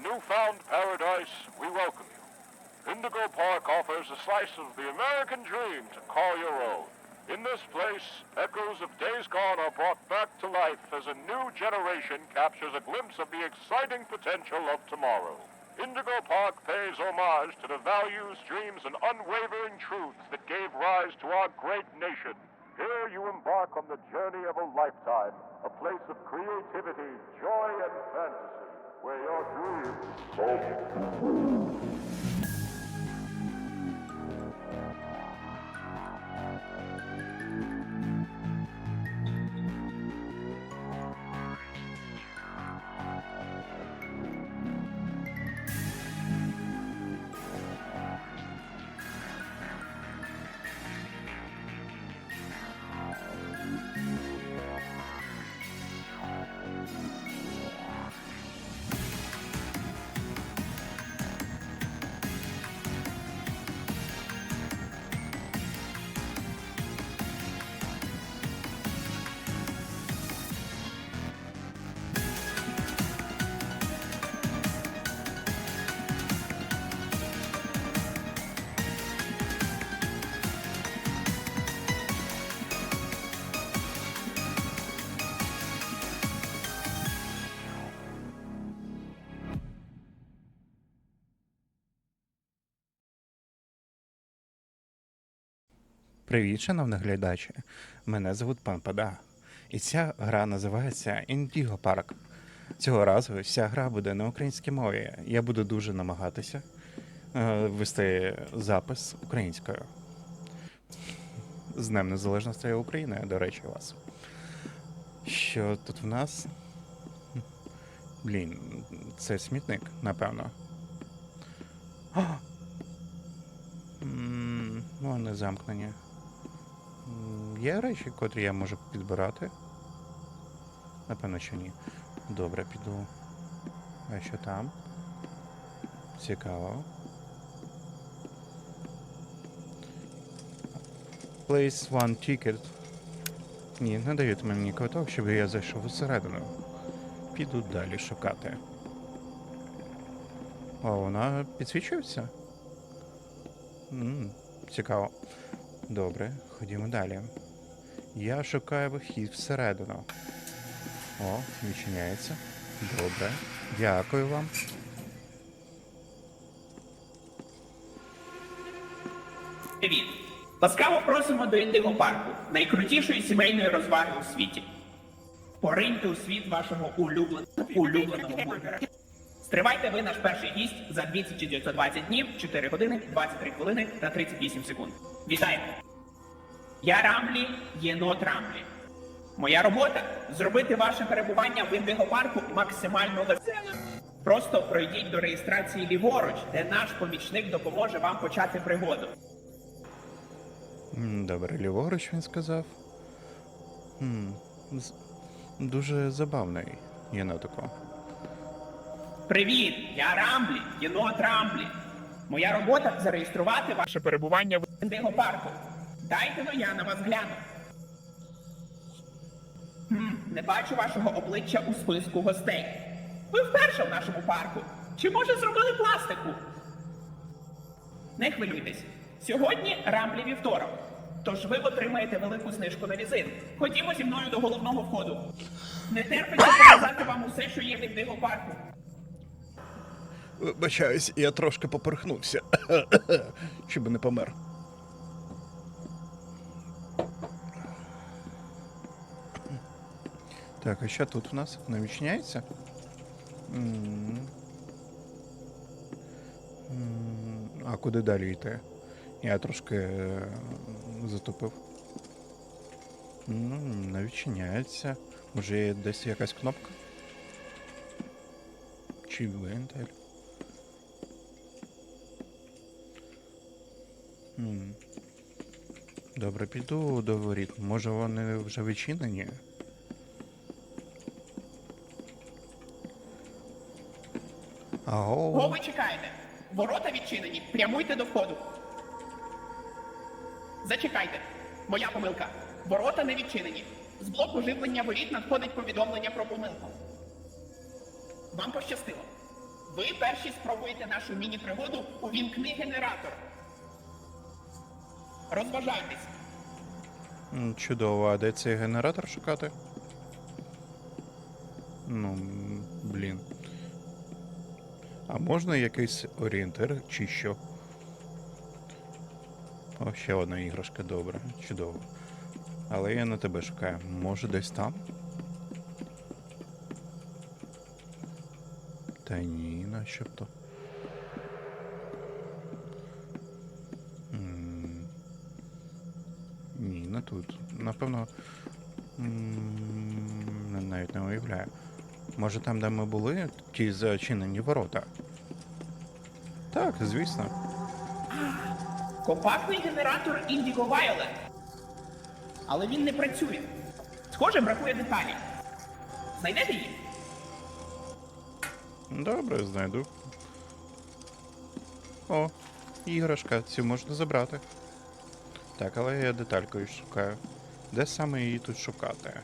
newfound paradise, we welcome you. Indigo Park offers a slice of the American dream to call your own. In this place, echoes of days gone are brought back to life as a new generation captures a glimpse of the exciting potential of tomorrow. Indigo Park pays homage to the values, dreams, and unwavering truths that gave rise to our great nation. Here you embark on the journey of a lifetime, a place of creativity, joy, and fantasy, where your dreams come Привіт, шановні глядачі. Мене звуть пан Пада. І ця гра називається Indigo Park. Цього разу вся гра буде на українській мові. Я буду дуже намагатися е, вести запис українською. З Днем Незалежності України, до речі, вас. Що тут в нас? Блін, це смітник, напевно. А! М, Вони замкнені. М, Є речі, котрі я можу підбирати? Напевно, що ні. Добре, піду. А що там? Цікаво. Place one ticket. Ні, не дають мені квиток, щоб я зайшов усередину. Піду далі шукати. О, вона підсвічується? М, Цікаво. Добре, ходімо далі. Я шукаю вихід всередину. О, відчиняється. Добре. Дякую вам. Привіт! Ласкаво просимо до Індиго парку, найкрутішої сімейної розваги у світі. Пориньте у світ вашого улюбленого улюбленого бургера. Стривайте ви наш перший гість за 2920 днів, 4 години, 23 хвилини та 38 секунд. Вітаємо! Я Рамблі, єнот Рамблі. Моя робота зробити ваше перебування в Індиго парку максимально веселим. Просто пройдіть до реєстрації ліворуч, де наш помічник допоможе вам почати пригоду. Добре, ліворуч він сказав. М, з- Дуже забавний єнотико. Привіт, я Рамблі, єнот Рамблі. Моя робота зареєструвати ваше перебування в Індиго парку. Дайте но я на вас гляну. Хм, не бачу вашого обличчя у списку гостей. Ви вперше в нашому парку. Чи може зробили пластику? Не хвилюйтесь. Сьогодні Рамблі вівторок. Тож ви отримаєте велику знижку на візит. Ходімо зі мною до головного входу. Не терпиться показати вам усе, що є в Індиго парку. Вибачаюсь, я трошки поперхнувся. Щоб не помер. Так, а що тут у нас? Не відчиняється? А куди далі йти? Я трошки е, затупив. Ну, не відчиняється. Може є десь якась кнопка? Чи вентиль? Добре, піду до воріт. Може вони вже відчинені? Кого ви чекаєте? Ворота відчинені. Прямуйте до входу. Зачекайте. Моя помилка. Ворота не відчинені. З блоку живлення воріт надходить повідомлення про помилку. Вам пощастило. Ви перші спробуєте нашу міні-пригоду увімкни генератор. Розважайтесь. Чудово, а де цей генератор шукати? Ну, блін. А можна якийсь орієнтир чи що? О, ще одна іграшка, добре, чудово. Але я на тебе шукаю. Може десь там? Та ні, начебто. М, Ні, не тут. Напевно. Навіть не уявляю. Може там, де ми були, ті зачинені ворота. Так, звісно. Компактний генератор Indigo Violet. Але він не працює. Схоже, бракує деталі. Знайдете її? Добре, знайду. О, іграшка, цю можна забрати. Так, але я деталькою шукаю. Де саме її тут шукати?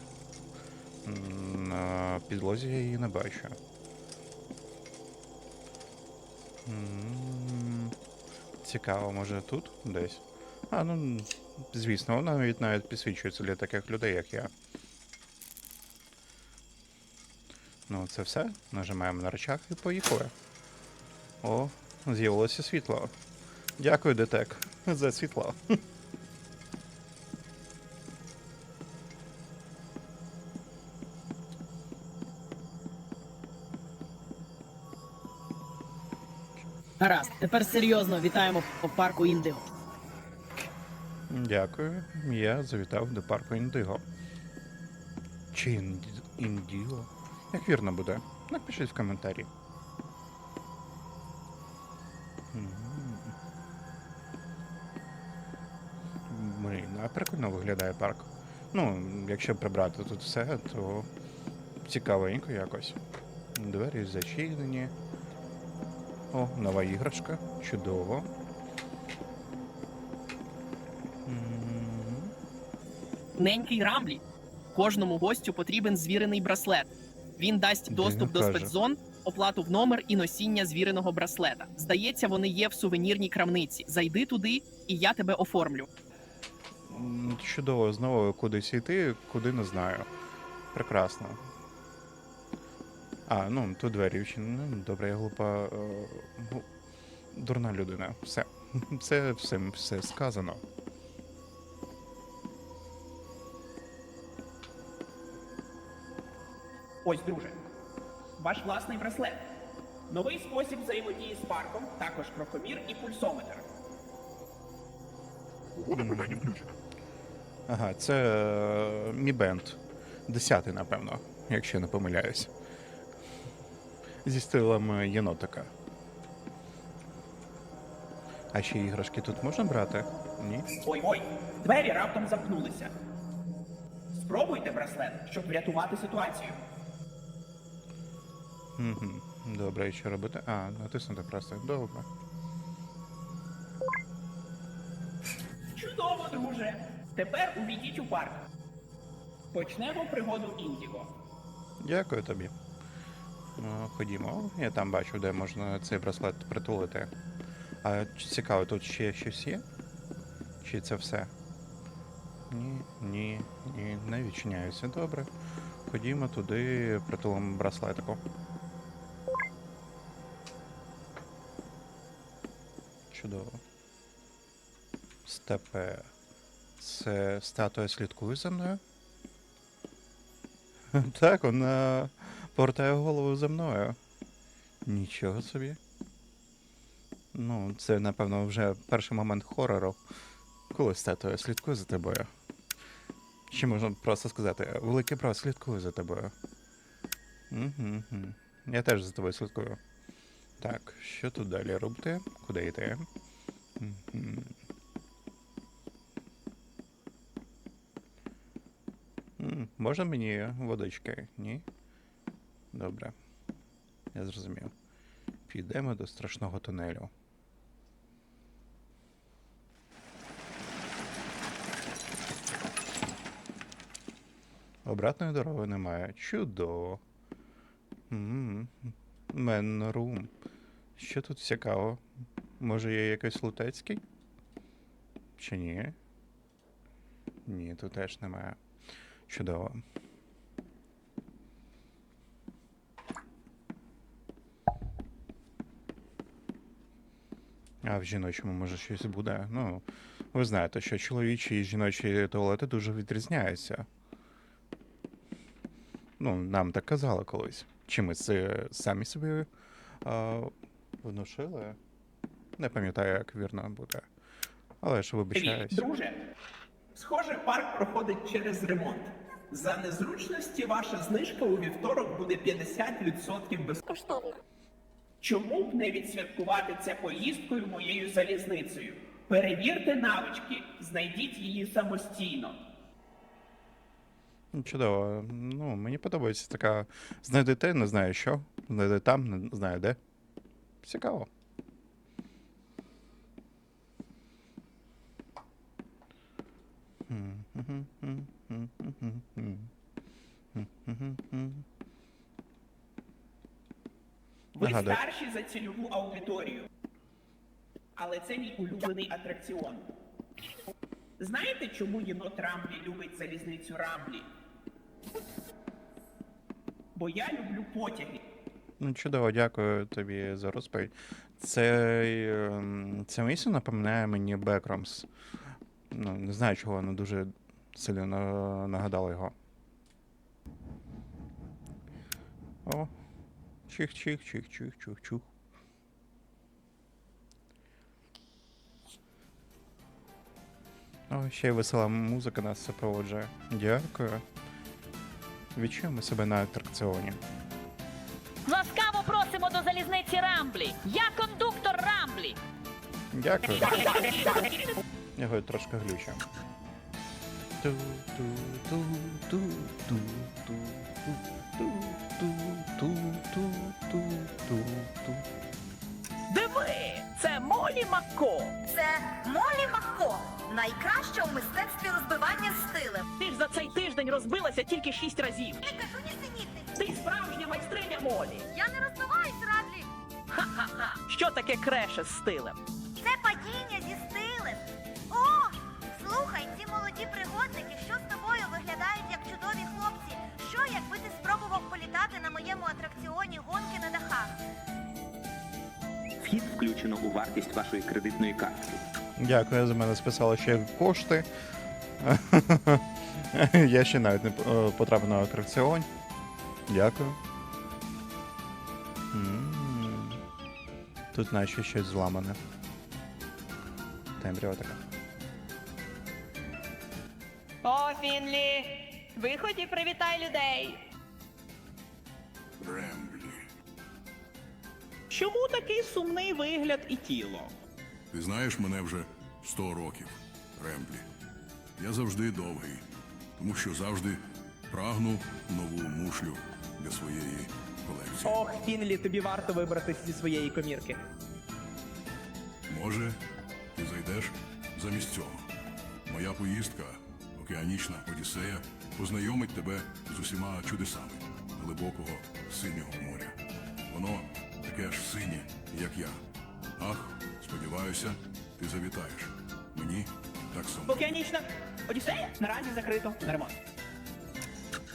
На підлозі я її не бачу. Цікаво, може тут десь? А, ну, звісно, вона навіть навіть підсвічується для таких людей, як я. Ну, це все. Нажимаємо на рычаг і поїхали. О, з'явилося світло. Дякую, детек, за світло. Тепер серйозно вітаємо по парку Індиго. Дякую. Я завітав до парку Індиго. Чи Інді- Індіго? Як вірно буде? Напишіть в коментарі. Блін, прикольно виглядає парк. Ну, якщо прибрати тут все, то цікавенько якось. Двері зачинені. О, нова іграшка. Чудово. Ненький Рамблі. Кожному гостю потрібен звірений браслет. Він дасть доступ до каже. спецзон, оплату в номер і носіння звіреного браслета. Здається, вони є в сувенірній крамниці. Зайди туди, і я тебе оформлю. Чудово, знову кудись йти, куди не знаю. Прекрасно. А, ну, тут двері відчинені. Ну, Добре, я глупа. е, дурна людина. Все. Це все, все сказано. Ось, друже. Ваш власний браслет. Новий спосіб взаємодії з парком, також крокомір і пульсометр. Ага, це е, мій бенд. Десятий, напевно, якщо я не помиляюсь. Зі стилем е, єнотика. А ще іграшки тут можна брати? Ні? Ой ой, двері раптом замкнулися. Спробуйте браслет, щоб врятувати ситуацію. Угу. Добре, і що робити? А, натиснути просто. Добре. Чудово, друже! Тепер увійдіть у парк. Почнемо пригоду Індіго. Дякую тобі. Ну, ходімо. Я там бачу, де можна цей браслет притулити. А цікаво, тут ще щось є? Чи це все? Ні, ні, ні, не відчиняюся. Добре. Ходімо туди, притулимо браслетику. Чудово. Степе. Це статуя слідкує за мною? Так, вона повертає голову за мною. Нічого собі. Ну, це, напевно, вже перший момент хорору, коли статуя слідкує за тобою. Чи можна просто сказати, великий брат слідкує за тобою. Угу, угу. Я теж за тобою слідкую. Так, що тут далі робити? Куди йти? М, Можна мені водички? Ні? Добре. Я зрозумів. Підемо до страшного тунелю. Обратної дороги немає. Чудово. Мен рум. Що тут цікаво? Може є якийсь лутецький? Чи ні? Ні, тут теж немає. Чудово. А в жіночому може щось буде. Ну, ви знаєте, що чоловічі і жіночі туалети дуже відрізняються. Ну, нам так казали колись. Чи ми це самі собі а, внушили? Не пам'ятаю, як вірно буде. Але ж вибачаюсь. друже. Схоже, парк проходить через ремонт. За незручності ваша знижка у вівторок буде 50% безкоштовно. Чому б не відсвяткувати це поїздкою моєю залізницею? Перевірте навички, знайдіть її самостійно. Ну, Чудово. Ну, мені подобається така. Знайди те, не знаю що. Знайди там, не знаю де. Цікаво. Ви Нагадую. старші за цільову аудиторію. Але це мій улюблений атракціон. Знаєте, чому єнот Рамблі любить залізницю Рамблі? Бо я люблю потяги. Ну, чудово, дякую тобі за розповідь. Це, ем, це місце напоминає мені Бекромс. Ну, не знаю, чого воно дуже сильно на- нагадало його. О. Чих-чих, чих-чих, чух-чух. О, ще й весела музика нас супроводжує. Дякую. Відчуємо себе на атракціоні. Ласкаво просимо до залізниці Рамблі. Я кондуктор Рамблі. Дякую. Я його трошки глючу. Ту, Диви! Це Молі Мако! Це Молі Мако, Найкраще у мистецтві розбивання стилем. Ти ж за цей тиждень розбилася тільки шість разів. Я кажу нісенітниці. Ти справжня майстриня Молі. Я не розбиваюсь, Радлі. Ха-ха-ха. Що таке креше з стилем? Це падіння. Вхід включено у вартість вашої кредитної картки. Дякую, за мене списали ще кошти. Я ще навіть не е, потрапив на атракціон. Дякую. Тут наче щось зламане. Темрява така. О, Фінлі! Виходь і привітай людей! Чому такий сумний вигляд і тіло? Ти знаєш мене вже 100 років, Ремблі. Я завжди довгий, тому що завжди прагну нову мушлю для своєї колекції. Ох, Фінлі, тобі варто вибратись зі своєї комірки. Може, ти зайдеш замість цього. Моя поїздка, океанічна Одіссея, познайомить тебе з усіма чудесами глибокого синього моря. Воно таке ж синє, як я. Ах, сподіваюся, ти завітаєш. Мені так само. Океанічна Одіссея наразі закрито на ремонт.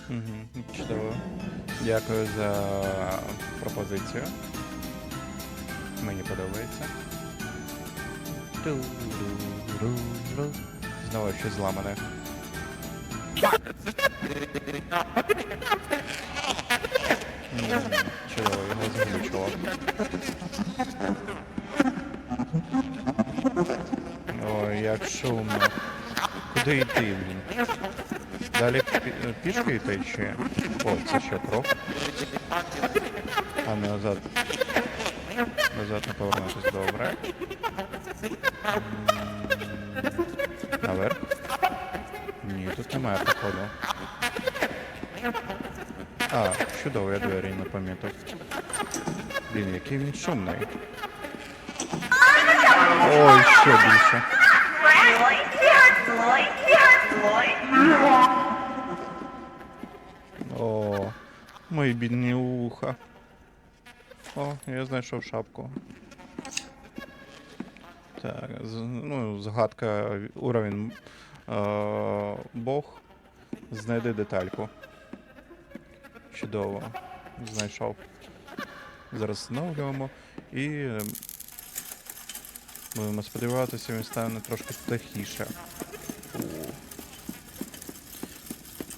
Угу, чудово. Дякую за пропозицію. Мені подобається. Знову щось зламане. М, Чудово, його заглючило. Ой, як шумно. Куди йти, блін? Далі пішки йти чи? О, це що, кров? А назад. Назад не повернутися, добре. Наверх? Ні, тут немає походу. А, чудово, я двері не помітив. Блін, який він шумний. Ой, ще більше. О, мої бідні уха. О, я знайшов шапку. Так, ну, загадка уровень е, Бог. Знайди детальку. Чудово. Знайшов. Зараз встановлюємо і е, будемо сподіватися, він стане трошки тихіше.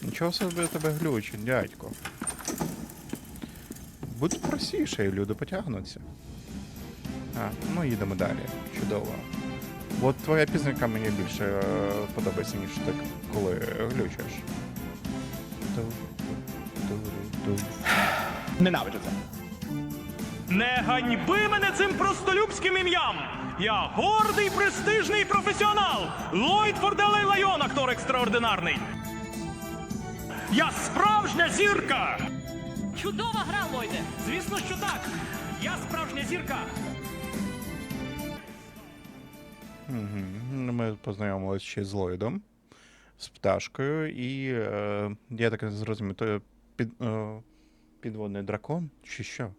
Нічого собі тебе глючить, дядько. Будь простіше, і люди потягнуться. А, ну їдемо далі. Чудово. От твоя пізника мені більше е, подобається, ніж ти коли глючиш. Ненавиджу це. Не ганьби мене цим простолюбським ім'ям! Я гордий, престижний професіонал! Ллойд Форделей Лайон, актор екстраординарний! Я справжня зірка! Чудова гра, Ллойде! Звісно, що так! Я справжня зірка! Ми познайомилися ще з Ллойдом, з пташкою, і е, я так зрозумів, то під, е, підводний дракон чи що?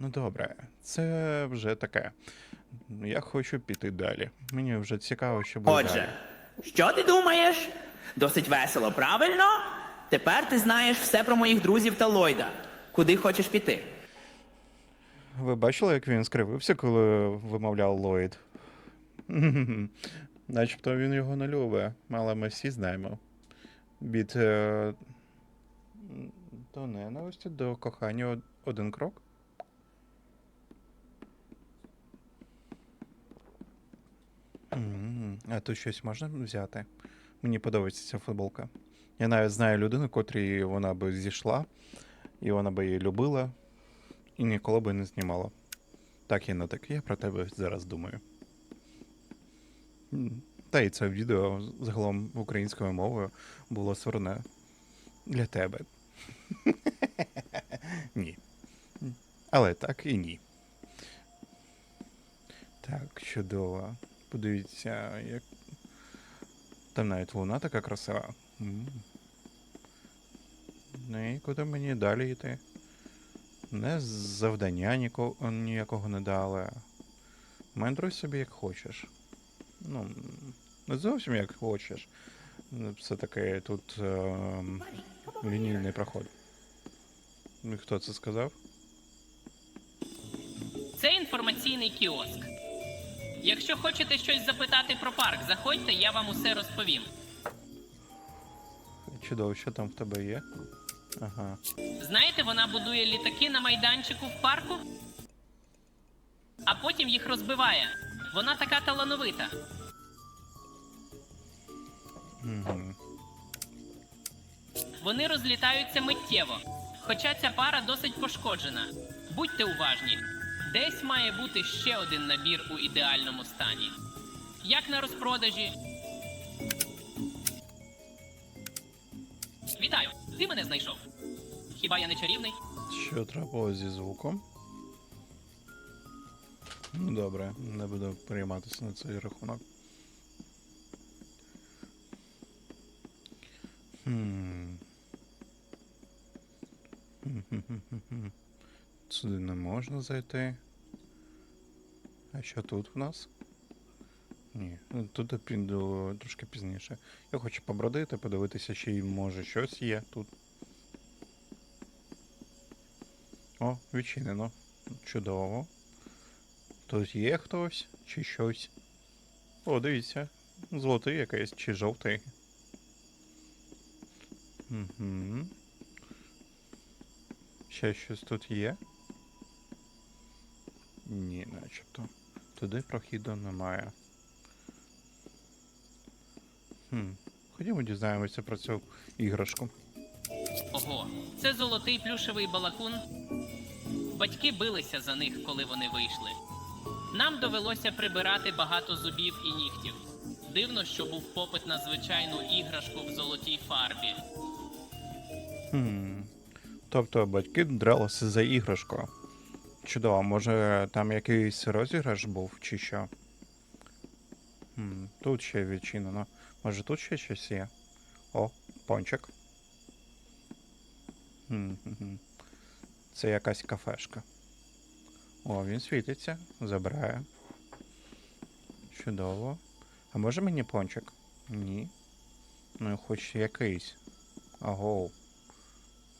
Ну добре, це вже таке. Я хочу піти далі. Мені вже цікаво, що буде. далі. Отже, що ти думаєш? Досить весело, правильно? Тепер ти знаєш все про моїх друзів та Ллойда. Куди хочеш піти? Ви бачили, як він скривився, коли вимовляв Ллойд? Начебто він його не любить, але ми всі знаємо. Від е, до ненависті до кохання один крок. М, А тут щось можна взяти? Мені подобається ця футболка. Я навіть знаю людину, котрій вона би зійшла, і вона би її любила, і ніколи би не знімала. Так і не так. Я про тебе зараз думаю. Та і це відео загалом українською мовою було створене для тебе. ні. Але так і ні. Так, чудово. Подивіться, як. Там навіть луна така красива. Ну і куди мені далі йти? Не завдання ніко- ніякого не дали. Мандруй собі як хочеш. Ну, не зовсім як хочеш. Все-таки тут ем, лінійний проход. Хто це сказав? Це інформаційний кіоск. Якщо хочете щось запитати про парк, заходьте, я вам усе розповім. Чудово, що там в тебе є? Ага. Знаєте, вона будує літаки на майданчику в парку, а потім їх розбиває. Вона така талановита. Угу. Вони розлітаються миттєво. Хоча ця пара досить пошкоджена. Будьте уважні. Десь має бути ще один набір у ідеальному стані. Як на розпродажі. Вітаю! Ти мене знайшов. Хіба я не чарівний? Що трапилось зі звуком? Ну добре, не буду перейматися на цей рахунок. Хм. Сюди не можна зайти. А що тут в нас? Ні, ну, тут я піду трошки пізніше. Я хочу побродити, подивитися, чи може щось є тут. О, відчинено. Чудово. Тут є хтось чи щось. О, дивіться. Золотий якийсь чи жовтий. Угу. Ще щось тут є? Начебто. Туди прохіду немає. Хм. Ходімо дізнаємося про цю іграшку. Ого, це золотий плюшевий балакун. Батьки билися за них, коли вони вийшли. Нам довелося прибирати багато зубів і нігтів. Дивно, що був попит на звичайну іграшку в золотій фарбі. Хм. Тобто батьки дралися за іграшку. Чудово, може там якийсь розіграш був чи що? Тут ще відчинено. Може тут ще щось є? О, пончик. Це якась кафешка. О, він світиться, забирає. Чудово. А може мені пончик? Ні. Ну, хоч якийсь. Аго.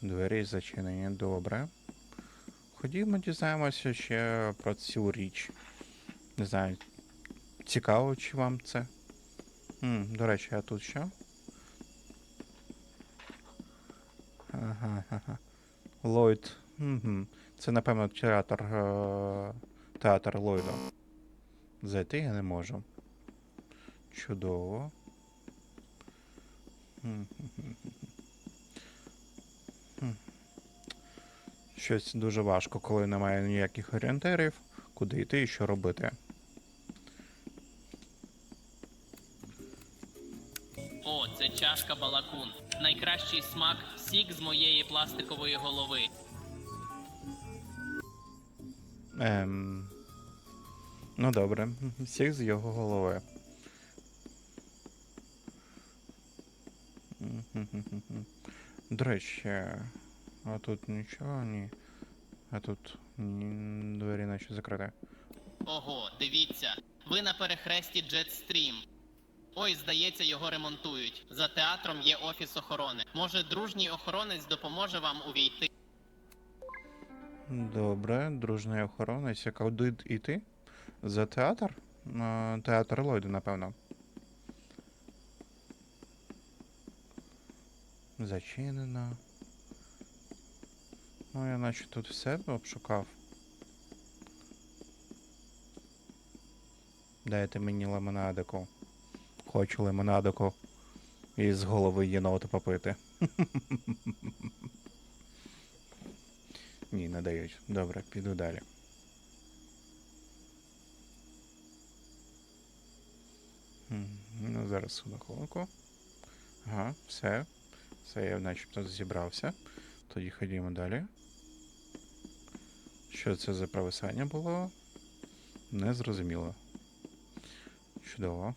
Двері зачинені, добре. Ходімо, дізнаємося ще про цю річ. Не знаю, цікаво, чи вам це. М, до речі, а тут що? Ага. Ллойд. Угу. Це, напевно, театр. Е- театр Ллойда. Зайти я не можу. Чудово. М-м-м. Щось дуже важко, коли немає ніяких орієнтирів, куди йти і що робити. О, це чашка балакун. Найкращий смак сік з моєї пластикової голови. Ем... Ну добре, всіх з його голови. До речі, а тут нічого, ні. А тут двері наче закриті. Ого, дивіться, ви на перехресті Jetstream. Ой, здається, його ремонтують. За театром є офіс охорони. Може, дружній охоронець допоможе вам увійти. Добре, дружний охоронець, а куди йти? За театр? Театр Ллойда, напевно. Зачинено. Ну, я наче тут все обшукав. Дайте мені лимонадику. Хочу лимонадику. І з голови єнота попити. Ні, не дають. Добре, піду далі. Ну, зараз на хвилинку. Ага, все. Все, я начебто зібрався. Тоді ходімо далі. Що це за провисання було? Не зрозуміло. Чудово.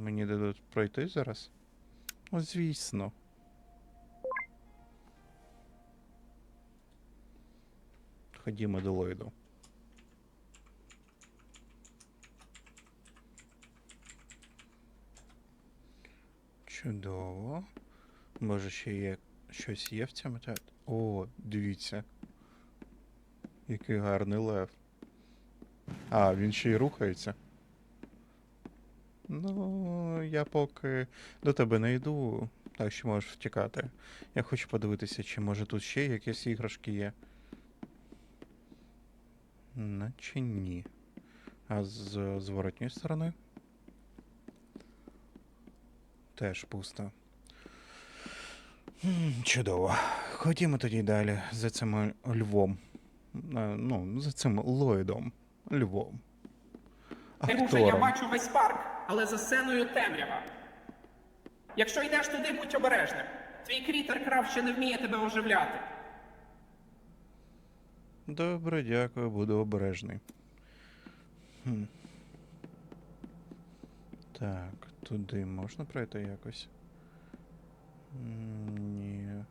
Мені дадуть пройти зараз? О, звісно. Ходімо до Ллойду. Чудово. Може ще є щось є в цьому театрі? О, дивіться. Який гарний лев. А, він ще й рухається. Ну, я поки до тебе не йду, так що можеш втікати. Я хочу подивитися, чи може тут ще якісь іграшки є. Наче ні. А з зворотньої сторони? Теж пусто. Чудово. Ходімо тоді далі за цим львом. Е, Ну, за цим Ллойдом. Львом. Ти я бачу весь парк, але за сценою темрява. Якщо йдеш туди, будь обережним. Твій крітер крав ще не вміє тебе оживляти. Добре, дякую, буду обережний. Хм. Так, туди можна пройти якось? Ні.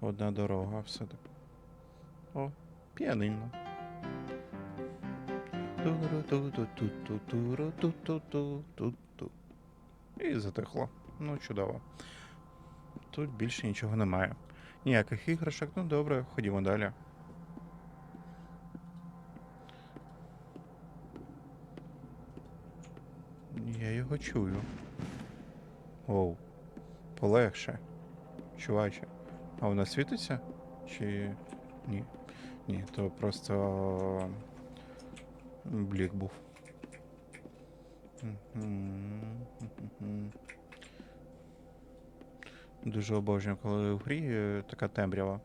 Одна дорога все так. О. Ту-ру-ту-ту-ту-ту-ру-ту-ту-ту-ту-ту. І затихло. Ну, чудово. Тут більше нічого немає. Ніяких іграшок, ну добре, ходімо далі. Я його чую. Оу. Полегше. Чуваче. А вона світиться? Чи. Ні. Ні, то просто. Блік був. Дуже обожнюю, коли в грі е, така темрява.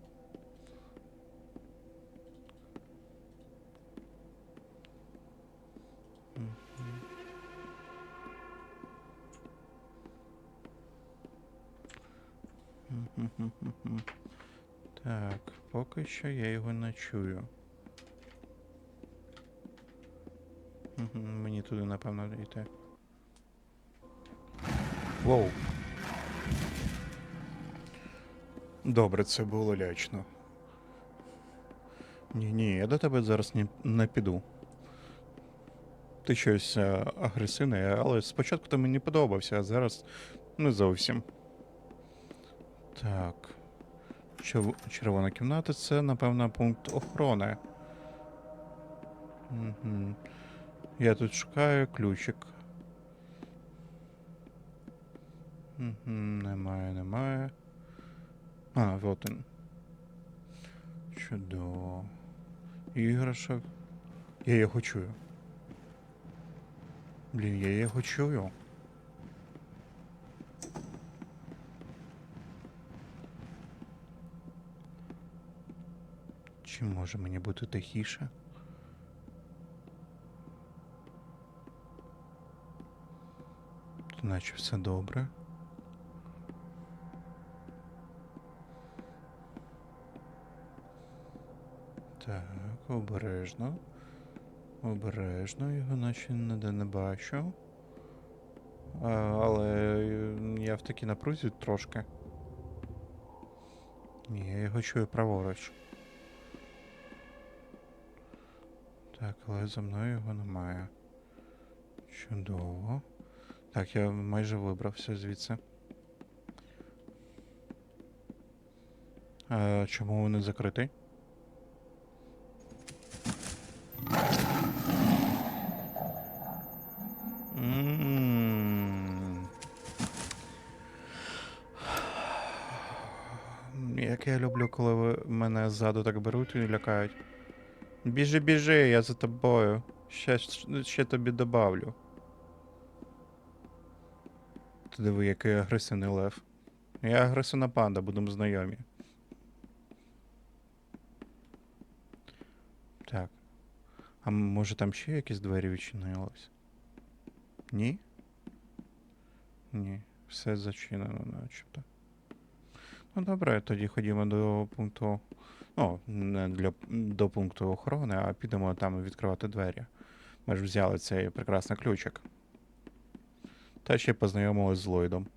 Так, поки що я його не чую. Мені туди, напевно, йти. Воу. Добре, це було лячно. Ні, ні, я до тебе зараз не, не піду. Ти щось е, агресивне, але спочатку ти мені подобався, а зараз не зовсім. Так. Червона кімната це, напевно, пункт охорони. Угу. Я тут шукаю ключик. Угу, немає, немає. А, вот він. Чудово. Іграшок. Я його чую. Блін, я його чую. Чи може мені бути тихіше? Наче все добре. Так, обережно. Обережно, його наче ніде не бачу. А, але я в такій напрузі трошки. Ні, я його чую праворуч. Так, але за мною його немає. Чудово. Так, я майже вибрався звідси. А, чому вони закритий? М. Як я люблю, коли мене ззаду так беруть і лякають. Біжи, біжи, я за тобою. Ще, ще тобі добавлю. Ти диви, який агресивний лев. Я агресивна панда, будемо знайомі. Так. А може там ще якісь двері відчинились? Ні? Ні, все зачинено, начебто. Ну добре, тоді ходімо до пункту. Ну, не для, до пункту охорони, а підемо там відкривати двері. Ми ж взяли цей прекрасний ключик. Та ще познайомились з Ллойдом.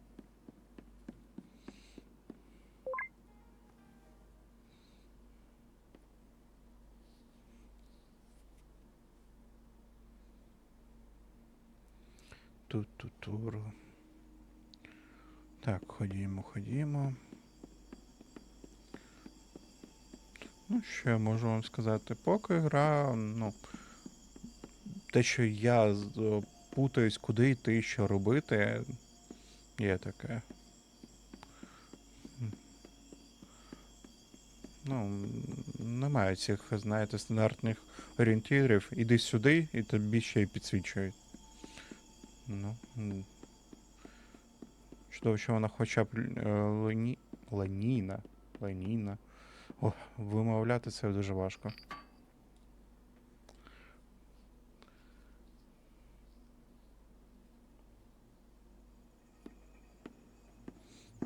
Ту-ту-туру. Так, ходімо, ходімо. Ну, що я можу вам сказати? Поки гра, ну. Те, що я путаюсь, куди йти, що робити, є таке. Ну, немає цих, знаєте, стандартних орієнтирів. Іди сюди, і тобі ще й підсвічують. Ну. Чудово, що вона хоча б е, лені... Леніна. О, вимовляти це дуже важко.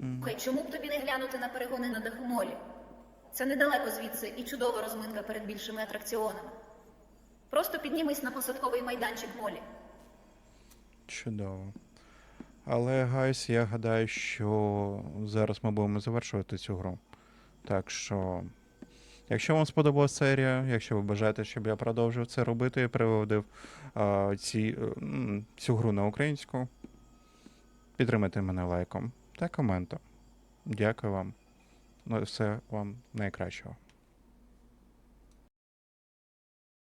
Слухай, чому б тобі не глянути на перегони на Дахомолі? Це недалеко звідси і чудова розминка перед більшими атракціонами. Просто піднімись на посадковий майданчик молі. Чудово. Але, гайс, я гадаю, що зараз ми будемо завершувати цю гру. Так що, якщо вам сподобалася серія, якщо ви бажаєте, щоб я продовжив це робити і приводив а, ці, е, цю гру на українську, підтримайте мене лайком та коментом. Дякую вам. Ну, все вам найкращого.